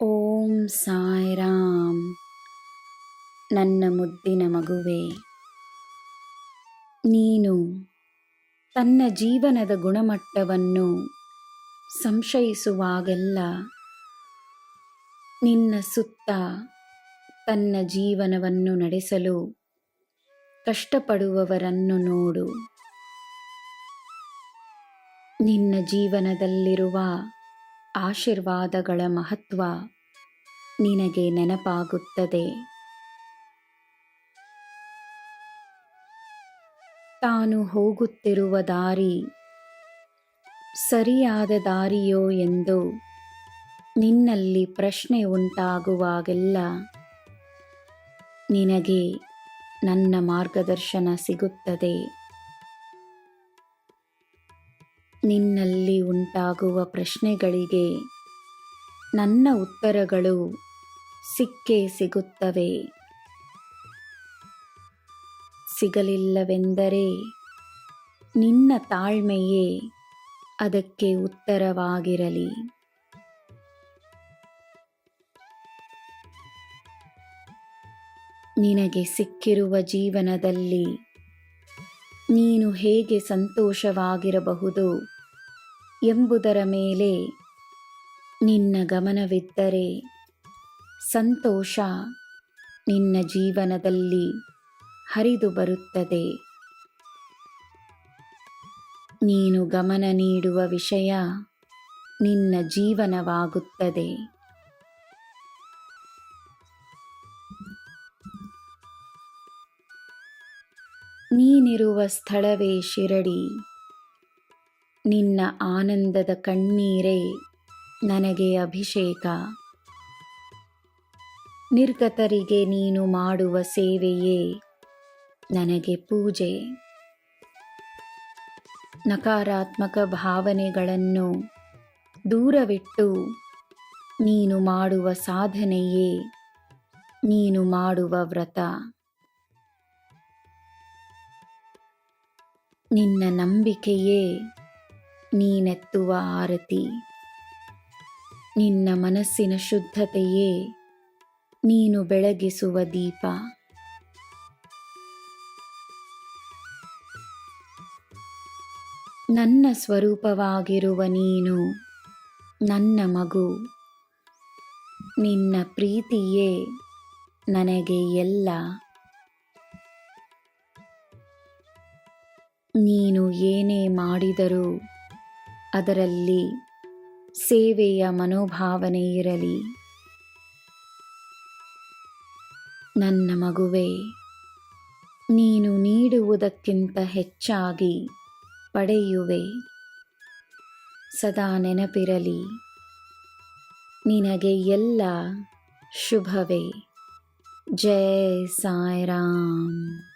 ಓಂ ಸಾಯ್ರಾಮ್. ನನ್ನ ಮುದ್ದಿನ ಮಗುವೆ, ನೀನು ತನ್ನ ಜೀವನದ ಗುಣಮಟ್ಟವನ್ನು ಸಂಶಯಿಸುವಾಗೆಲ್ಲ ನಿನ್ನ ಸುತ್ತ ತನ್ನ ಜೀವನವನ್ನು ನಡೆಸಲು ಕಷ್ಟಪಡುವವರನ್ನು ನೋಡು. ನಿನ್ನ ಜೀವನದಲ್ಲಿರುವ ಆಶೀರ್ವಾದಗಳ ಮಹತ್ವ ನಿನಗೆ ನೆನಪಾಗುತ್ತದೆ. ತಾನು ಹೋಗುತ್ತಿರುವ ದಾರಿ ಸರಿಯಾದ ದಾರಿಯೋ ಎಂದು ನಿನ್ನಲ್ಲಿ ಪ್ರಶ್ನೆ ಉಂಟಾಗುವಾಗೆಲ್ಲ ನಿನಗೆ ನನ್ನ ಮಾರ್ಗದರ್ಶನ ಸಿಗುತ್ತದೆ. ನಿನ್ನಲ್ಲಿ ಉಂಟಾಗುವ ಪ್ರಶ್ನೆಗಳಿಗೆ ನನ್ನ ಉತ್ತರಗಳು ಸಿಕ್ಕೇ ಸಿಗುತ್ತವೆ. ಸಿಗಲಿಲ್ಲವೆಂದರೆ ನಿನ್ನ ತಾಳ್ಮೆಯೇ ಅದಕ್ಕೆ ಉತ್ತರವಾಗಿರಲಿ. ನಿನಗೆ ಸಿಕ್ಕಿರುವ ಜೀವನದಲ್ಲಿ ನೀನು ಹೇಗೆ ಸಂತೋಷವಾಗಿರಬಹುದು? ಎಂಬುದರ ಮೇಲೆ ನಿನ್ನ ಗಮನವಿದ್ದರೆ ಸಂತೋಷ ನಿನ್ನ ಜೀವನದಲ್ಲಿ ಹರಿದು ಬರುತ್ತದೆ. ನೀನು ಗಮನ ನೀಡುವ ವಿಷಯ ನಿನ್ನ ಜೀವನವಾಗುತ್ತದೆ. ನೀನಿರುವ ಸ್ಥಳವೇ ಶಿರಡಿ. ನಿನ್ನ ಆನಂದದ ಕಣ್ಣೀರೇ ನನಗೆ ಅಭಿಷೇಕ. ನಿರ್ಗತರಿಗೆ ನೀನು ಮಾಡುವ ಸೇವೆಯೇ ನನಗೆ ಪೂಜೆ. ನಕಾರಾತ್ಮಕ ಭಾವನೆಗಳನ್ನು ದೂರವಿಟ್ಟು ನೀನು ಮಾಡುವ ಸಾಧನೆಯೇ ನೀನು ಮಾಡುವ ವ್ರತ. ನಿನ್ನ ನಂಬಿಕೆಯೇ ನೀನೆತ್ತುವ ಆರತಿ. ನಿನ್ನ ಮನಸ್ಸಿನ ಶುದ್ಧತೆಯೇ ನೀನು ಬೆಳಗಿಸುವ ದೀಪ. ನನ್ನ ಸ್ವರೂಪವಾಗಿರುವ ನೀನು ನನ್ನ ಮಗು. ನಿನ್ನ ಪ್ರೀತಿಯೇ ನನಗೆ ಎಲ್ಲ. ನೀನು ಏನೇ ಮಾಡಿದರೂ ಅದರಲ್ಲಿ ಸೇವೆಯ ಮನೋಭಾವನೆ ಇರಲಿ. ನನ್ನ ಮಗುವೆ, ನೀನು ನೀಡುವುದಕ್ಕಿಂತ ಹೆಚ್ಚಾಗಿ ಪಡೆಯುವೆ. ಸದಾ ನೆನಪಿರಲಿ, ನಿನಗೆ ಎಲ್ಲ ಶುಭವೇ. ಜಯ ಸಾಯಿರಾಮ್.